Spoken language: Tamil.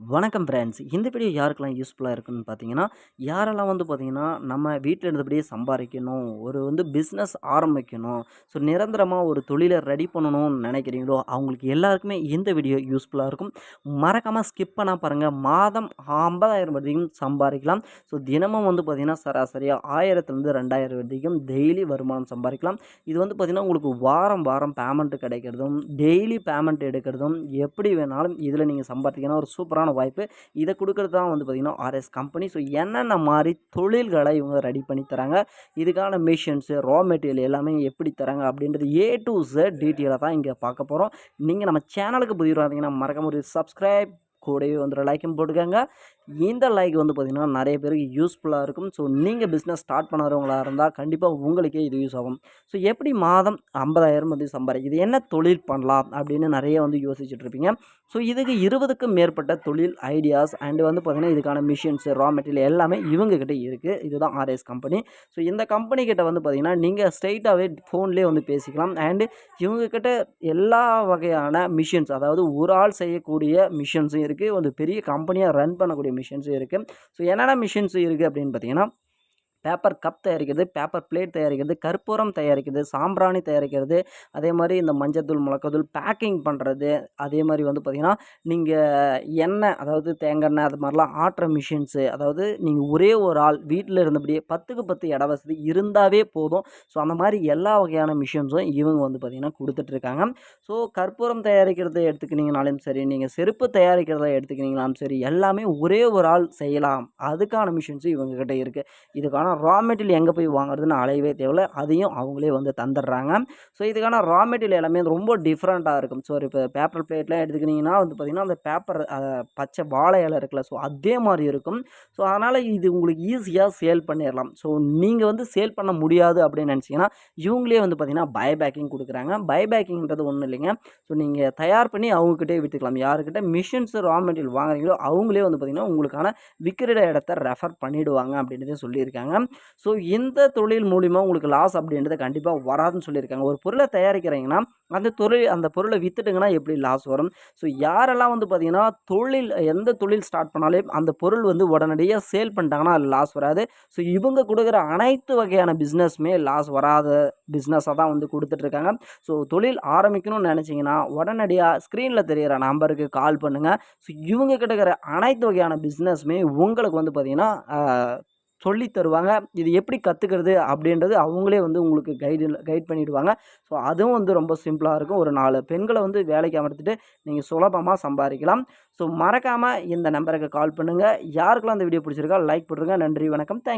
வணக்கம் ஃப்ரெண்ட்ஸ் இந்த வீடியோ யாருக்கெல்லாம் யூஸ்ஃபுல்லாக இருக்குன்னு பார்த்தீங்கன்னா யாரெல்லாம் வந்து பார்த்தீங்கன்னா நம்ம வீட்டில் இருந்தபடியே சம்பாதிக்கணும் ஒரு வந்து பிஸ்னஸ் ஆரம்பிக்கணும் ஸோ நிரந்தரமாக ஒரு தொழிலை ரெடி பண்ணணும்னு நினைக்கிறீங்களோ அவங்களுக்கு எல்லாருக்குமே இந்த வீடியோ யூஸ்ஃபுல்லாக இருக்கும். மறக்காமல் ஸ்கிப் பண்ணால் பாருங்கள் மாதம் ஐம்பதாயிரம் வரைக்கும் சம்பாதிக்கலாம் ஸோ தினமும் வந்து பார்த்திங்கன்னா சராசரியாக ஆயிரத்துலேருந்து ரெண்டாயிரம் வரைக்கும் டெய்லி வருமானம் சம்பாதிக்கலாம் இது வந்து பார்த்திங்கன்னா உங்களுக்கு வாரம் வாரம் பேமெண்ட்டு கிடைக்கிறதும் டெய்லி பேமெண்ட் எடுக்கிறதும் எப்படி வேணாலும் இதில் நீங்கள் சம்பாதிக்கணும் ஒரு சூப்பரான வாய்ப்பு. இதை கொடுக்குறது தான் வந்து பார்த்திங்கன்னா ஆர்எஸ் கம்பெனி ஸோ என்னென்ன மாதிரி தொழில்களை இவங்க ரெடி பண்ணி தராங்க? இதுக்கான மிஷின்ஸு ரா மெட்டீரியல் எல்லாமே எப்படி தராங்க? அப்படின்றது ஏ டு ஜெட் டீட்டெயிலாக தான் இங்கே பார்க்க போகிறோம் நீங்கள் நம்ம சேனலுக்கு புதிய வந்தீங்கன்னா மறக்க முடியும் சப்ஸ்கிரைப் கூடவே வந்து லைக்கும் போட்டுக்கோங்க. இந்த லைக் வந்து பார்த்திங்கன்னா நிறைய பேருக்கு யூஸ்ஃபுல்லாக இருக்கும். ஸோ நீங்கள் பிஸ்னஸ் ஸ்டார்ட் பண்ணுறவங்களாக இருந்தால் கண்டிப்பாக உங்களுக்கே இது யூஸ் ஆகும். ஸோ எப்படி மாதம் ஐம்பதாயிரம் வந்து சம்பாதிக்குது என்ன தொழில் பண்ணலாம் அப்படின்னு நிறைய வந்து யோசிச்சுட்ருப்பீங்க ஸோ இதுக்கு இருபதுக்கும் மேற்பட்ட தொழில் ஐடியாஸ் அண்டு வந்து பார்த்திங்கன்னா இதுக்கான மிஷின்ஸு ரா மெட்டீரியல் எல்லாமே இவங்கக்கிட்ட இருக்குது இதுதான் ஆர்எஸ் கம்பெனி ஸோ இந்த கம்பெனிக்கிட்ட வந்து பார்த்திங்கன்னா நீங்கள் ஸ்ட்ரைட்டாகவே ஃபோன்லேயே வந்து பேசிக்கலாம். அண்டு இவங்கக்கிட்ட எல்லா வகையான மிஷின்ஸ் அதாவது ஒரு ஆள் செய்யக்கூடிய மிஷின்ஸும் இருக்குது ஒரு பெரிய கம்பெனியாக ரன் பண்ணக்கூடிய மிஷின்ஸும் இருக்குது ஸோ என்னென்ன மிஷின்ஸ் இருக்குது அப்படின்னு பார்த்தீங்கன்னா பேப்பர் கப் தயாரிக்கிறது பேப்பர் பிளேட் தயாரிக்கிறது கற்பூரம் தயாரிக்கிறது சாம்பிராணி தயாரிக்கிறது அதே மாதிரி இந்த மஞ்சத்தூள் மிளகாத்தூள் பேக்கிங் பண்ணுறது அதே மாதிரி வந்து பார்த்திங்கன்னா நீங்கள் எண்ணெய் அதாவது தேங்காய் எண்ணெய் அது மாதிரிலாம் ஆட்டுற மிஷின்ஸு அதாவது நீங்கள் ஒரே ஒரு ஆள் வீட்டில் இருந்தபடியே பத்துக்கு பத்து இட வசதி இருந்தாவே போதும். ஸோ அந்த மாதிரி எல்லா வகையான மிஷின்ஸும் இவங்க வந்து பார்த்திங்கன்னா கொடுத்துட்ருக்காங்க ஸோ கற்பூரம் தயாரிக்கிறதை எடுத்துக்கினீங்கனாலும் சரி நீங்கள் செருப்பு தயாரிக்கிறத எடுத்துக்கினீங்கனாலும் சரி எல்லாமே ஒரே ஒரு ஆள் செய்யலாம். அதுக்கான மிஷின்ஸும் இவங்கக்கிட்ட இருக்குது இதுக்கான ரா மெட்டீரியல் எங்கே போய் வாங்குறதுன்னு அலையவே தேவையில்ல. அதையும் அவங்களே வந்து தந்துடுறாங்க. ஸோ இதுக்கான ரா மெட்டீரியல் எல்லாமே ரொம்ப டிஃப்ரெண்ட்டாக இருக்கும். ஸோ இப்போ பேப்பர் பிளேட்லாம் எடுத்துக்கிட்டிங்கன்னா வந்து பார்த்திங்கன்னா அந்த பேப்பர் பச்சை வாழை இலை இருக்குல்ல ஸோ அதே மாதிரி இருக்கும். ஸோ அதனால் இது உங்களுக்கு ஈஸியாக சேல் பண்ணிடலாம். ஸோ நீங்கள் வந்து சேல் பண்ண முடியாது அப்படின்னு நினச்சிங்கன்னா இவங்களே வந்து பார்த்திங்கன்னா பை பேக்கிங் கொடுக்குறாங்க. பை பேக்கிங்கிறது ஒன்றும் இல்லைங்க. ஸோ நீங்கள் தயார் பண்ணி அவங்கக்கிட்டே விற்றுக்கலாம் யாருக்கிட்ட மிஷின்ஸ் ரா மெட்டீரியல் வாங்குறீங்களோ அவங்களே வந்து பார்த்திங்கன்னா உங்களுக்கான விற்கிற இடத்த ரெஃபர் பண்ணிவிடுவாங்க அப்படின்றதே சொல்லியிருக்காங்க. ஸோ இந்த தொழில் மூலிமா உங்களுக்கு லாஸ் அப்படின்றது கண்டிப்பாக வராதுன்னு சொல்லியிருக்காங்க. ஒரு பொருளை தயாரிக்கிறீங்கன்னா அந்த தொழில் அந்த பொருளை விற்றுட்டுங்கன்னா எப்படி லாஸ் வரும்? ஸோ யாரெல்லாம் வந்து பார்த்திங்கன்னா தொழில் எந்த தொழில் ஸ்டார்ட் பண்ணாலே அந்த பொருள் வந்து உடனடியாக சேல் பண்ணிட்டாங்கன்னா அது லாஸ் வராது. ஸோ இவங்க கொடுக்குற அனைத்து வகையான பிஸ்னஸுமே லாஸ் வராத பிஸ்னஸாக தான் வந்து கொடுத்துட்ருக்காங்க. ஸோ தொழில் ஆரம்பிக்கணும்னு நினச்சிங்கன்னா உடனடியாக ஸ்க்ரீனில் தெரிகிற நம்பருக்கு கால் பண்ணுங்கள் ஸோ இவங்க கிட்டக்கிற அனைத்து வகையான பிஸ்னஸுமே உங்களுக்கு வந்து பார்த்திங்கன்னா சொல்லி தருவாங்க. இது எப்படி கற்றுக்கிறது அப்படின்றது அவங்களே வந்து உங்களுக்கு கைடு கைட் பண்ணிவிடுவாங்க ஸோ அதுவும் வந்து ரொம்ப சிம்பிளாக இருக்கும். ஒரு நாலு பெண்களை வந்து வேலைக்கு அமர்த்திட்டு நீங்கள் சுலபமாக சம்பாதிக்கலாம். ஸோ மறக்காமல் இந்த நம்பருக்கு கால் பண்ணுங்கள் யாருக்கெல்லாம் இந்த வீடியோ பிடிச்சிருக்கா லைக் பண்ணுறங்க நன்றி வணக்கம். தேங்க்